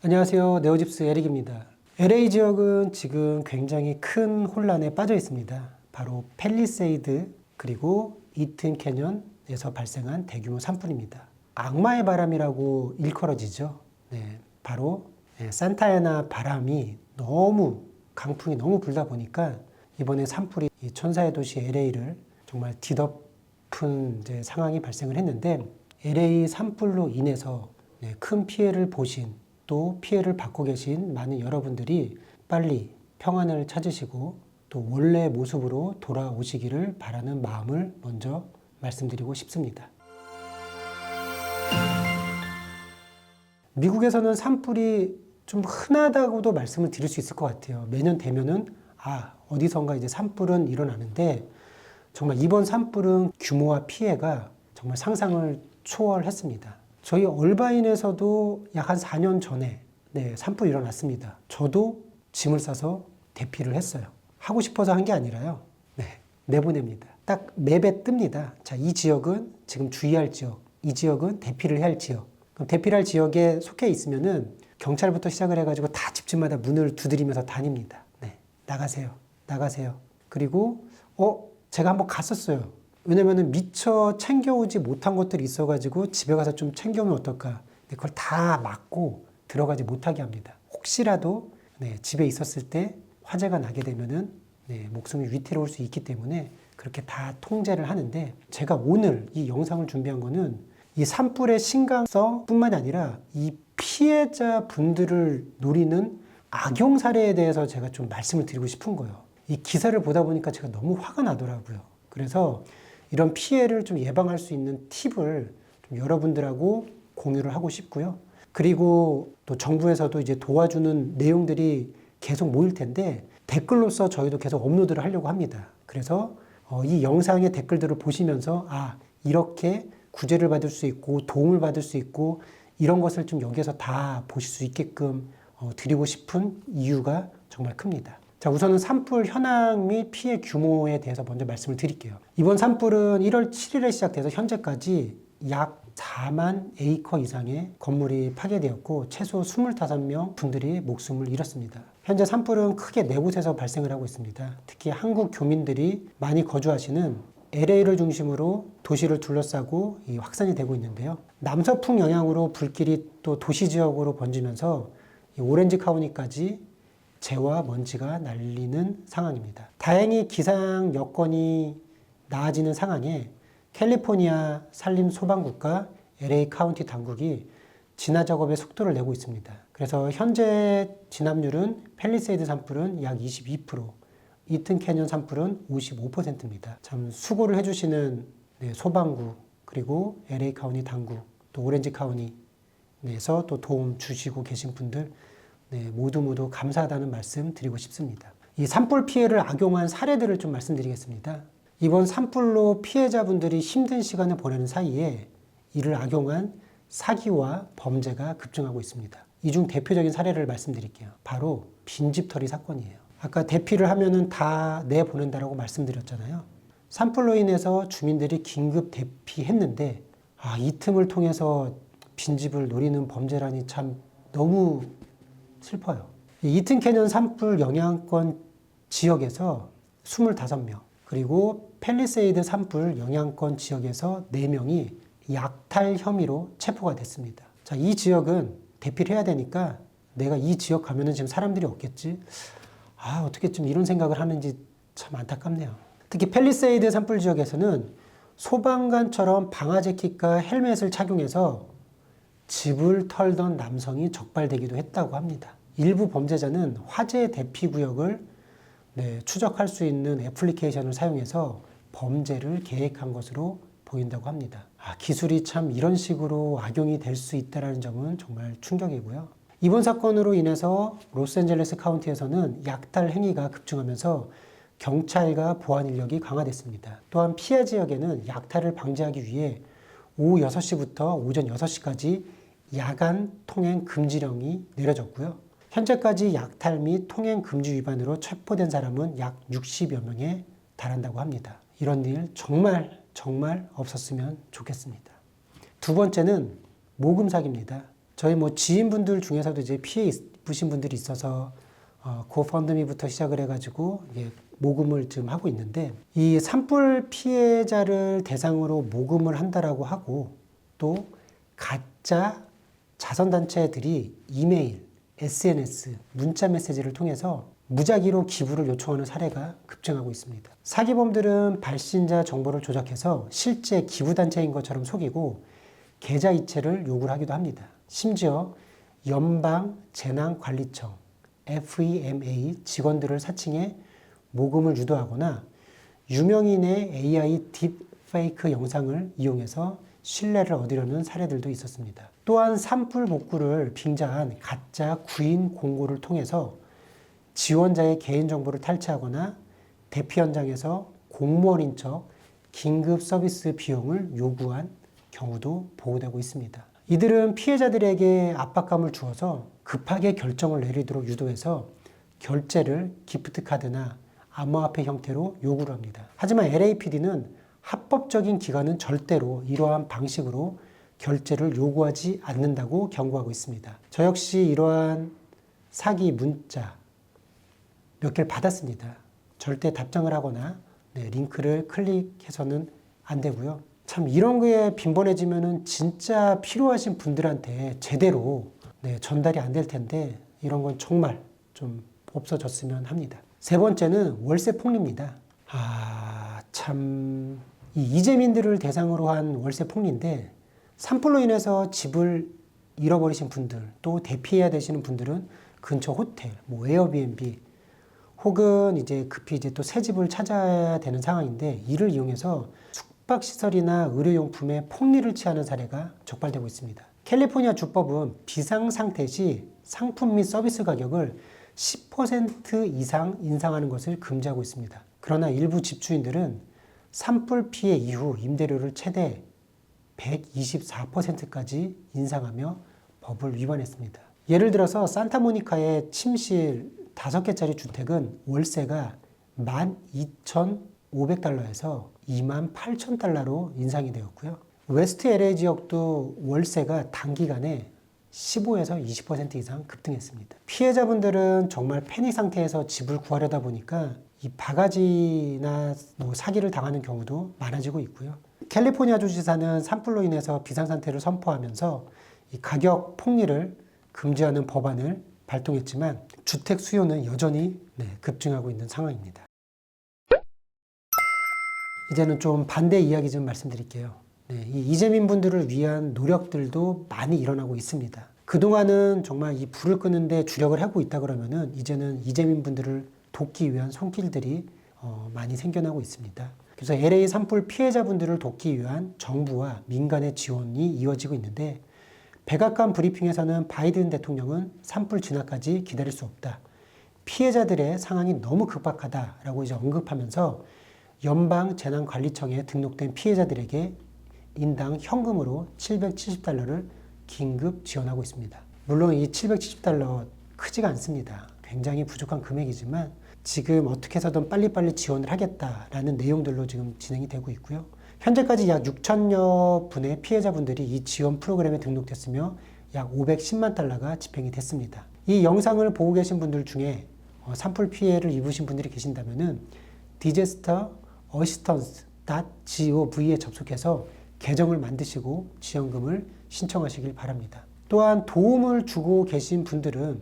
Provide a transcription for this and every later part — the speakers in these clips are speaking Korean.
안녕하세요. 네오집스 에릭입니다. LA 지역은 지금 굉장히 큰 혼란에 빠져 있습니다. 바로 펠리세이드 그리고 이튼 캐년에서 발생한 대규모 산불입니다. 악마의 바람이라고 일컬어지죠. 네, 바로 네, 산타에나 바람이 너무 강풍이 너무 불다 보니까 이번에 산불이 이 천사의 도시 LA를 정말 뒤덮은 상황이 발생을 했는데 LA 산불로 인해서 네, 큰 피해를 보신 또 피해를 받고 계신 많은 여러분들이 빨리 평안을 찾으시고 또 원래 모습으로 돌아오시기를 바라는 마음을 먼저 말씀드리고 싶습니다. 미국에서는 산불이 좀 흔하다고도 말씀을 드릴 수 있을 것 같아요. 매년 되면은 아 어디선가 이제 산불은 일어나는데 정말 이번 산불은 규모와 피해가 정말 상상을 초월했습니다. 저희 얼바인에서도 약 한 4년 전에 네, 산불 일어났습니다. 저도 짐을 싸서 대피를 했어요. 하고 싶어서 한 게 아니라요. 네, 내보냅니다. 딱 맵에 뜹니다. 자, 이 지역은 지금 주의할 지역, 이 지역은 대피를 할 지역. 그럼 대피를 할 지역에 속해 있으면은 경찰부터 시작을 해가지고 다 집집마다 문을 두드리면서 다닙니다. 네, 나가세요. 나가세요. 그리고, 어, 제가 한번 갔었어요. 왜냐면은 미처 챙겨오지 못한 것들이 있어가지고 집에 가서 좀 챙겨오면 어떨까. 그걸 다 막고 들어가지 못하게 합니다. 혹시라도 네, 집에 있었을 때 화재가 나게 되면은 네, 목숨이 위태로울 수 있기 때문에 그렇게 다 통제를 하는데 제가 오늘 이 영상을 준비한 거는 이 산불의 심각성뿐만이 아니라 이 피해자 분들을 노리는 악용 사례에 대해서 제가 좀 말씀을 드리고 싶은 거예요. 이 기사를 보다 보니까 제가 너무 화가 나더라고요. 그래서 이런 피해를 좀 예방할 수 있는 팁을 좀 여러분들하고 공유를 하고 싶고요. 그리고 또 정부에서도 이제 도와주는 내용들이 계속 모일 텐데 댓글로서 저희도 계속 업로드를 하려고 합니다. 그래서 어, 이 영상의 댓글들을 보시면서 아 이렇게 구제를 받을 수 있고 도움을 받을 수 있고 이런 것을 좀 여기에서 다 보실 수 있게끔 어, 드리고 싶은 이유가 정말 큽니다. 자, 우선은 산불 현황 및 피해 규모에 대해서 먼저 말씀을 드릴게요. 이번 산불은 1월 7일에 시작돼서 현재까지 약 4만 에이커 이상의 건물이 파괴되었고 최소 25명 분들이 목숨을 잃었습니다. 현재 산불은 크게 네 곳에서 발생을 하고 있습니다. 특히 한국 교민들이 많이 거주하시는 LA를 중심으로 도시를 둘러싸고 이 확산이 되고 있는데요. 남서풍 영향으로 불길이 또 도시 지역으로 번지면서 이 오렌지 카운티까지 재와 먼지가 날리는 상황입니다. 다행히 기상 여건이 나아지는 상황에 캘리포니아 산림 소방국과 LA 카운티 당국이 진화 작업에 속도를 내고 있습니다. 그래서 현재 진압률은 펠리세이드 산불은 약 22%, 이튼 캐년 산불은 55%입니다. 참 수고를 해주시는 네, 소방국 그리고 LA 카운티 당국 또 오렌지 카운티에서 또 도움 주시고 계신 분들 네, 모두 모두 감사하다는 말씀 드리고 싶습니다. 이 산불 피해를 악용한 사례들을 좀 말씀드리겠습니다. 이번 산불로 피해자분들이 힘든 시간을 보내는 사이에 이를 악용한 사기와 범죄가 급증하고 있습니다. 이 중 대표적인 사례를 말씀드릴게요. 바로 빈집털이 사건이에요. 아까 대피를 하면은 다 내보낸다라고 말씀드렸잖아요. 산불로 인해서 주민들이 긴급 대피했는데 아, 이 틈을 통해서 빈집을 노리는 범죄라니 참 너무 슬퍼요. 이튼 캐년 산불 영향권 지역에서 25명, 그리고 펠리세이드 산불 영향권 지역에서 4명이 약탈 혐의로 체포가 됐습니다. 자, 이 지역은 대피를 해야 되니까 내가 이 지역 가면은 지금 사람들이 없겠지. 아, 어떻게 좀 이런 생각을 하는지 참 안타깝네요. 특히 펠리세이드 산불 지역에서는 소방관처럼 방화 재킷과 헬멧을 착용해서 집을 털던 남성이 적발되기도 했다고 합니다. 일부 범죄자는 화재 대피 구역을 네, 추적할 수 있는 애플리케이션을 사용해서 범죄를 계획한 것으로 보인다고 합니다. 아, 기술이 참 이런 식으로 악용이 될 수 있다는 점은 정말 충격이고요. 이번 사건으로 인해서 로스앤젤레스 카운티에서는 약탈 행위가 급증하면서 경찰과 보안 인력이 강화됐습니다. 또한 피해 지역에는 약탈을 방지하기 위해 오후 6시부터 오전 6시까지 야간 통행 금지령이 내려졌고요. 현재까지 약탈 및 통행 금지 위반으로 체포된 사람은 약 60여 명에 달한다고 합니다. 이런 일 정말 정말 없었으면 좋겠습니다. 두 번째는 모금 사기입니다. 저희 뭐 지인분들 중에서도 이제 피해 입으신 분들이 있어서 어, 고펀드미부터 시작을 해가지고 이게 모금을 지금 하고 있는데 이 산불 피해자를 대상으로 모금을 한다라고 하고 또 가짜 자선단체들이 이메일, SNS, 문자 메시지를 통해서 무작위로 기부를 요청하는 사례가 급증하고 있습니다. 사기범들은 발신자 정보를 조작해서 실제 기부단체인 것처럼 속이고 계좌 이체를 요구를 하기도 합니다. 심지어 연방재난관리청 FEMA 직원들을 사칭해 모금을 유도하거나 유명인의 AI 딥페이크 영상을 이용해서 신뢰를 얻으려는 사례들도 있었습니다. 또한 산불 복구를 빙자한 가짜 구인 공고를 통해서 지원자의 개인정보를 탈취하거나 대피 현장에서 공무원인 척 긴급 서비스 비용을 요구한 경우도 보고되고 있습니다. 이들은 피해자들에게 압박감을 주어서 급하게 결정을 내리도록 유도해서 결제를 기프트 카드나 암호화폐 형태로 요구를 합니다. 하지만 LAPD는 합법적인 기관은 절대로 이러한 방식으로 결제를 요구하지 않는다고 경고하고 있습니다. 저 역시 이러한 사기 문자 몇 개를 받았습니다. 절대 답장을 하거나 네, 링크를 클릭해서는 안 되고요. 참 이런 거에 빈번해지면은 진짜 필요하신 분들한테 제대로 네, 전달이 안 될 텐데 이런 건 정말 좀 없어졌으면 합니다. 세 번째는 월세 폭리입니다. 아, 참, 이 이재민들을 대상으로 한 월세 폭리인데 산불로 인해서 집을 잃어버리신 분들 또 대피해야 되시는 분들은 근처 호텔, 뭐 에어비앤비 혹은 이제 급히 이제 또 새 집을 찾아야 되는 상황인데 이를 이용해서 숙박 시설이나 의료용품에 폭리를 취하는 사례가 적발되고 있습니다. 캘리포니아 주법은 비상 상태 시 상품 및 서비스 가격을 10% 이상 인상하는 것을 금지하고 있습니다. 그러나 일부 집주인들은 산불 피해 이후 임대료를 최대 124%까지 인상하며 법을 위반했습니다. 예를 들어서 산타모니카의 침실 5개짜리 주택은 월세가 12,500달러에서 28,000달러로 인상이 되었고요. 웨스트 LA 지역도 월세가 단기간에 15에서 20% 이상 급등했습니다. 피해자분들은 정말 패닉 상태에서 집을 구하려다 보니까 이 바가지나 뭐 사기를 당하는 경우도 많아지고 있고요. 캘리포니아 주지사는 산불로 인해서 비상상태를 선포하면서 이 가격 폭리를 금지하는 법안을 발동했지만 주택 수요는 여전히 네, 급증하고 있는 상황입니다. 이제는 좀 반대 이야기 좀 말씀드릴게요. 네, 이 이재민 분들을 위한 노력들도 많이 일어나고 있습니다. 그동안은 정말 이 불을 끄는데 주력을 하고 있다 그러면은 이제는 이재민 분들을 돕기 위한 손길들이 어, 많이 생겨나고 있습니다. 그래서 LA 산불 피해자분들을 돕기 위한 정부와 민간의 지원이 이어지고 있는데 백악관 브리핑에서는 바이든 대통령은 산불 진화까지 기다릴 수 없다. 피해자들의 상황이 너무 급박하다라고 이제 언급하면서 연방 재난관리청에 등록된 피해자들에게 인당 현금으로 770달러를 긴급 지원하고 있습니다. 물론 이 770달러 크지가 않습니다. 굉장히 부족한 금액이지만 지금 어떻게 해서든 빨리빨리 지원을 하겠다라는 내용들로 지금 진행이 되고 있고요. 현재까지 약 6천여 분의 피해자분들이 이 지원 프로그램에 등록됐으며 약 510만 달러가 집행이 됐습니다. 이 영상을 보고 계신 분들 중에 어, 산불 피해를 입으신 분들이 계신다면은 디제스터 assistance.gov에 접속해서 계정을 만드시고 지원금을 신청하시길 바랍니다. 또한 도움을 주고 계신 분들은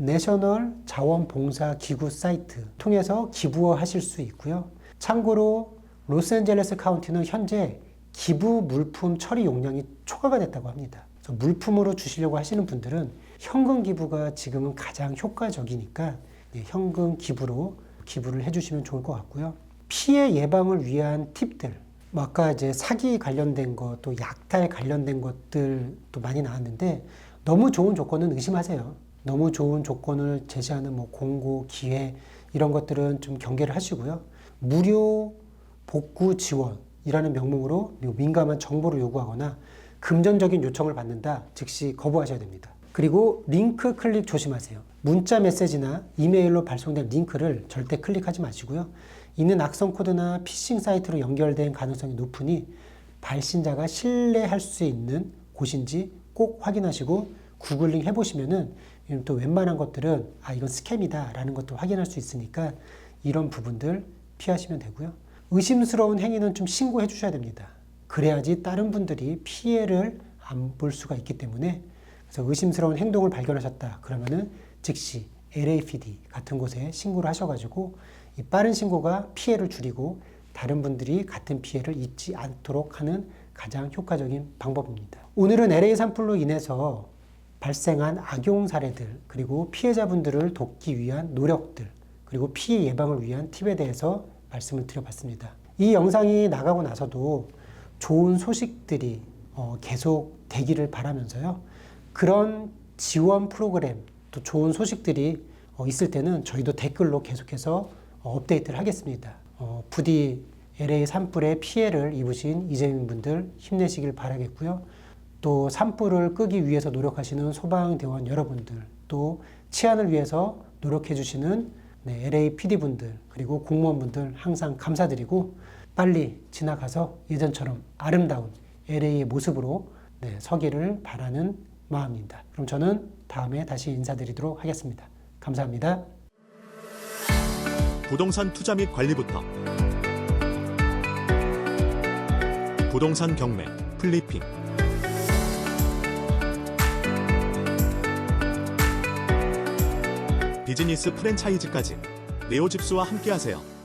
내셔널 자원봉사 기구 사이트 통해서 기부하실 수 있고요. 참고로 로스앤젤레스 카운티는 현재 기부 물품 처리 용량이 초과가 됐다고 합니다. 물품으로 주시려고 하시는 분들은 현금 기부가 지금은 가장 효과적이니까 네, 현금 기부로 기부를 해주시면 좋을 것 같고요. 피해 예방을 위한 팁들, 뭐 아까 이제 사기 관련된 것, 또 약탈 관련된 것들도 많이 나왔는데 너무 좋은 조건은 의심하세요. 너무 좋은 조건을 제시하는 뭐 공고, 기회 이런 것들은 좀 경계를 하시고요. 무료 복구 지원이라는 명목으로 민감한 정보를 요구하거나 금전적인 요청을 받는다 즉시 거부하셔야 됩니다. 그리고 링크 클릭 조심하세요. 문자 메시지나 이메일로 발송된 링크를 절대 클릭하지 마시고요. 있는 악성 코드나 피싱 사이트로 연결된 가능성이 높으니 발신자가 신뢰할 수 있는 곳인지 꼭 확인하시고 구글링 해보시면은 또 웬만한 것들은 아 이건 스캠이다라는 것도 확인할 수 있으니까 이런 부분들 피하시면 되고요. 의심스러운 행위는 좀 신고해 주셔야 됩니다. 그래야지 다른 분들이 피해를 안 볼 수가 있기 때문에 그래서 의심스러운 행동을 발견하셨다 그러면은 즉시 LAPD 같은 곳에 신고를 하셔가지고 이 빠른 신고가 피해를 줄이고 다른 분들이 같은 피해를 입지 않도록 하는 가장 효과적인 방법입니다. 오늘은 LA 산불로 인해서 발생한 악용 사례들 그리고 피해자분들을 돕기 위한 노력들 그리고 피해 예방을 위한 팁에 대해서 말씀을 드려봤습니다. 이 영상이 나가고 나서도 좋은 소식들이 어, 계속 되기를 바라면서요. 그런 지원 프로그램 또 좋은 소식들이 어, 있을 때는 저희도 댓글로 계속해서 어, 업데이트를 하겠습니다. 어, 부디 LA 산불에 피해를 입으신 이재민 분들 힘내시길 바라겠고요. 또 산불을 끄기 위해서 노력하시는 소방대원 여러분들, 또 치안을 위해서 노력해 주시는 네, LA PD 분들, 그리고 공무원분들 항상 감사드리고 빨리 지나가서 예전처럼 아름다운 LA의 모습으로 네, 서기를 바라는 마음입니다. 그럼 저는 다음에 다시 인사드리도록 하겠습니다. 감사합니다. 부동산 투자 및 관리부터 부동산 경매, 플리핑 비즈니스 프랜차이즈까지 네오집스와 함께하세요.